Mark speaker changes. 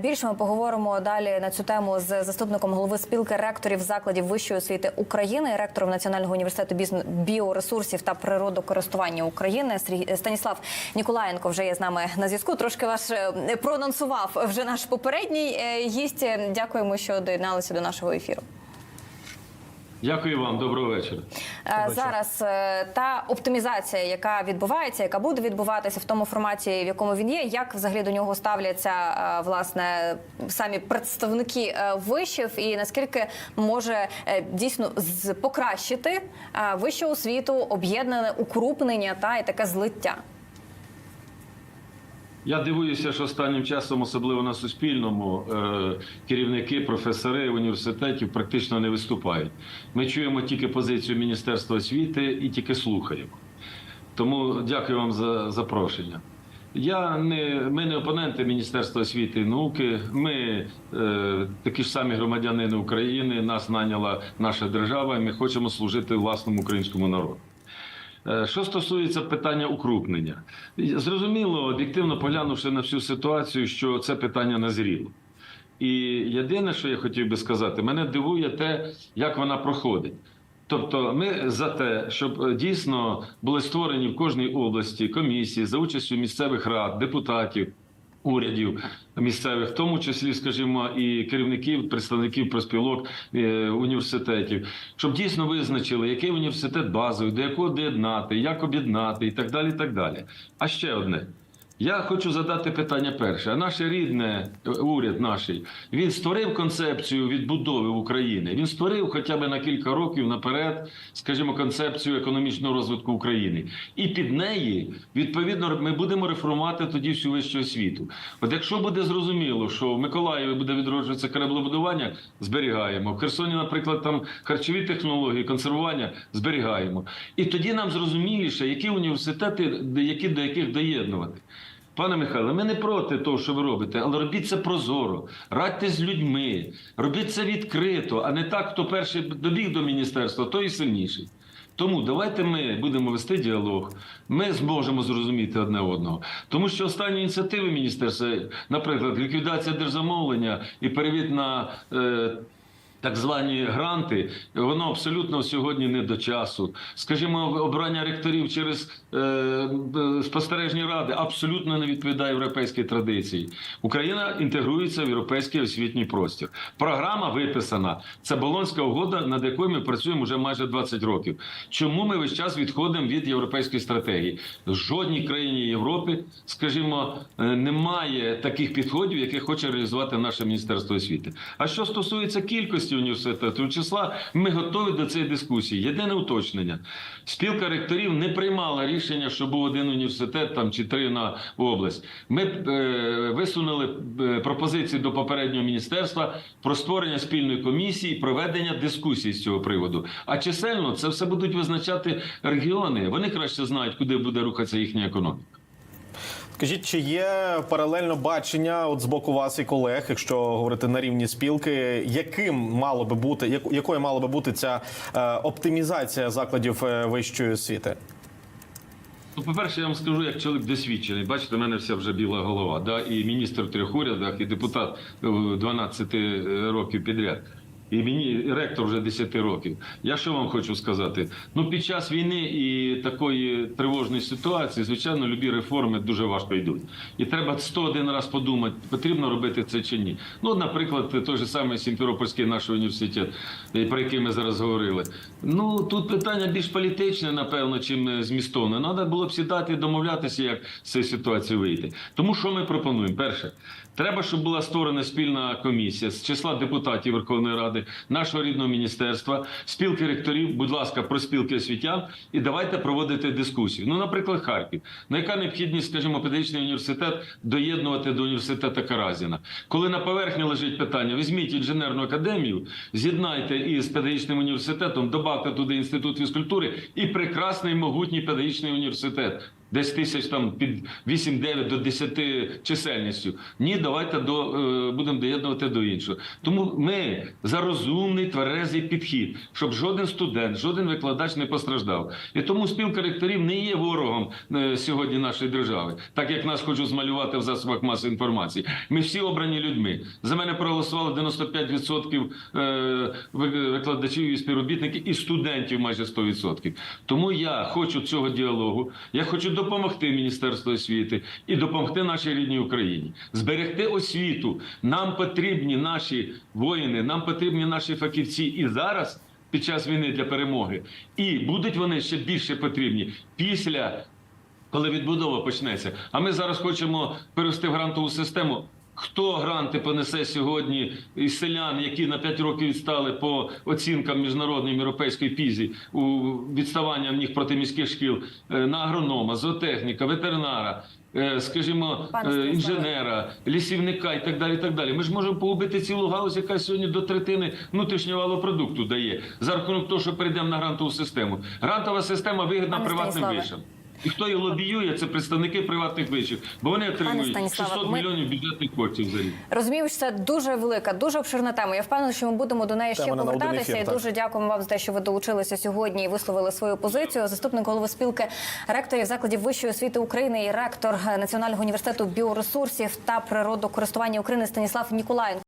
Speaker 1: Більше ми поговоримо далі на цю тему з заступником голови спілки ректорів закладів вищої освіти України, ректором Національного університету біоресурсів та природокористування України Станіслав Ніколаєнко вже є з нами на зв'язку. Трошки вас е, проанонсував вже наш попередній е, гість. Дякуємо, що доєдналися до нашого ефіру.
Speaker 2: Дякую вам, доброго вечора.
Speaker 1: Е, Зараз е, та оптимізація, яка відбувається, яка буде відбуватися в тому форматі, в якому він є, як взагалі до нього ставляться е, власне самі представники вишів, і наскільки може дійсно покращити вищу освіту, об'єднане укрупнення та і таке злиття.
Speaker 2: Я дивуюся, що останнім часом, особливо на Суспільному, е, керівники, професори університетів практично не виступають. Ми чуємо тільки позицію Міністерства освіти і тільки слухаємо. Тому дякую вам за запрошення. Я не ми не опоненти Міністерства освіти і науки. Ми е, такі ж самі громадянини України. Нас наняла наша держава, і ми хочемо служити власному українському народу. Е, Що стосується питання укрупнення, зрозуміло, об'єктивно поглянувши на всю ситуацію, що це питання назріло. І єдине, що я хотів би сказати, мене дивує те, як вона проходить. Тобто, ми за те, щоб е, дійсно були створені в кожній області комісії за участю місцевих рад, депутатів, урядів місцевих, в тому числі, скажімо, і керівників, представників проспілок е, університетів, щоб дійсно визначили, який університет базовий, до якого доєднати, як об'єднати і так далі. і так далі. А ще одне. Я хочу задати питання перше. А наше рідне е, уряд наш, він створив концепцію відбудови України. Він створив хоча б на кілька років наперед, скажімо, концепцію економічного розвитку України. І під неї, відповідно, ми будемо реформувати тоді всю вищу освіту. От якщо буде зрозуміло, що в Миколаєві буде відроджуватися кораблебудування, зберігаємо. В Херсоні, наприклад, там харчові технології, консервування зберігаємо. І тоді нам зрозуміліше, які університети, які до яких доєднувати. Пане Михайле, ми не проти того, що ви робите, але робіть це прозоро, радьте з людьми, робіть це відкрито, а не так, хто перший добіг до міністерства, той і сильніший. Тому давайте ми будемо вести діалог. Ми зможемо зрозуміти одне одного. Тому що останні ініціативи міністерства, наприклад, ліквідація держзамовлення і перевід на е, так звані гранти, воно абсолютно сьогодні не до часу. Скажімо, обрання ректорів через е, спостережні ради абсолютно не відповідає європейській традиції. Україна інтегрується в європейський освітній простір. Програма виписана. Це Болонська угода, над якою ми працюємо вже майже 20 років. Чому ми весь час відходимо від європейської стратегії? Жодній країні Європи, скажімо, е, немає таких підходів, які хоче реалізувати наше міністерство освіти. А що стосується кількості університетів числа, ми готові до цієї дискусії. Єдине уточнення: спілка ректорів не приймала рішення, що був один університет там чи три на область. Ми е, висунули е, пропозиції до попереднього міністерства про створення спільної комісії, проведення дискусії з цього приводу. А чисельно це все будуть визначати регіони. Вони краще знають, куди буде рухатися їхня економіка.
Speaker 3: Скажіть, чи є паралельно бачення от з боку вас і колег, якщо говорити на рівні спілки, яким мало би бути, як- якою мала би бути ця е, оптимізація закладів е, вищої освіти?
Speaker 2: Ну, по-перше, я вам скажу, як чоловік досвідчений. Бачите, в мене вся вже біла голова. Да? І міністр в трьох урядах, і депутат е, 12 років підряд. І мені і ректор вже 10 років. Я що вам хочу сказати? Ну, під час війни і такої тривожної ситуації, звичайно, любі реформи дуже важко йдуть. І треба 101 раз подумати, потрібно робити це чи ні. Ну, наприклад, той же самий Сімферопольський наш університет, е, про який ми зараз говорили. Ну тут питання більш політичне, напевно, чим е, змістовне. Треба було б сідати і домовлятися, як з цієї ситуації вийти. Тому що ми пропонуємо? Перше, треба, щоб була створена спільна комісія з числа депутатів Верховної Ради, нашого рідного міністерства, спілки ректорів, будь ласка, про спілки освітян, і давайте проводити дискусію. Ну, наприклад, Харків. На яка необхідність, скажімо, педагогічний університет доєднувати до університету Каразіна? Коли на поверхні лежить питання, візьміть інженерну академію, з'єднайте із педагогічним університетом, добавте туди інститут фізкультури і прекрасний могутній педагогічний університет. Десь тисяч там під 8-9 до 10 чисельністю. Ні, давайте до е, будемо доєднувати до іншого. Тому ми за розумний тверезий підхід, щоб жоден студент, жоден викладач не постраждав. І тому спілка ректорів не є ворогом е, сьогодні нашої держави, так як нас хочуть змалювати в засобах масової інформації. Ми всі обрані людьми. За мене проголосували 95% е, викладачів і співробітників і студентів майже 100%. Тому я хочу цього діалогу. Я хочу допомогти Міністерству освіти і допомогти нашій рідній Україні, зберегти освіту. Нам потрібні наші воїни, нам потрібні наші фахівці і зараз. Під час війни для перемоги, і будуть вони ще більше потрібні після коли відбудова почнеться. А ми зараз хочемо перевести в грантову систему. Хто гранти понесе сьогодні із селян, які на 5 років відстали по оцінкам міжнародної європейської пізі у відставання в них проти міських шкіл е, на агронома, зоотехніка, ветеринара, е, скажімо, е, інженера, лісівника і так далі. і так далі. Ми ж можемо погубити цілу галузь, яка сьогодні до третини внутрішнього валопродукту дає за рахунок того, що перейдемо на грантову систему. Грантова система вигідна
Speaker 1: Пане
Speaker 2: приватним вишам. І хто її лобіює, це представники приватних вишів, бо вони отримують
Speaker 1: Станіславе,
Speaker 2: 600
Speaker 1: ми-
Speaker 2: мільйонів бюджетних коштів за рік.
Speaker 1: Розумію, що це дуже велика, дуже обширна тема. Я впевнена, що ми будемо до неї ще
Speaker 3: Тема на один
Speaker 1: повертатися.
Speaker 3: ефір,
Speaker 1: і
Speaker 3: так.
Speaker 1: дуже дякуємо вам за те, що ви долучилися сьогодні і висловили свою позицію. Заступник голови спілки ректорів закладів вищої освіти України і ректор Національного університету біоресурсів та природокористування України Станіслав Ніколаєнко.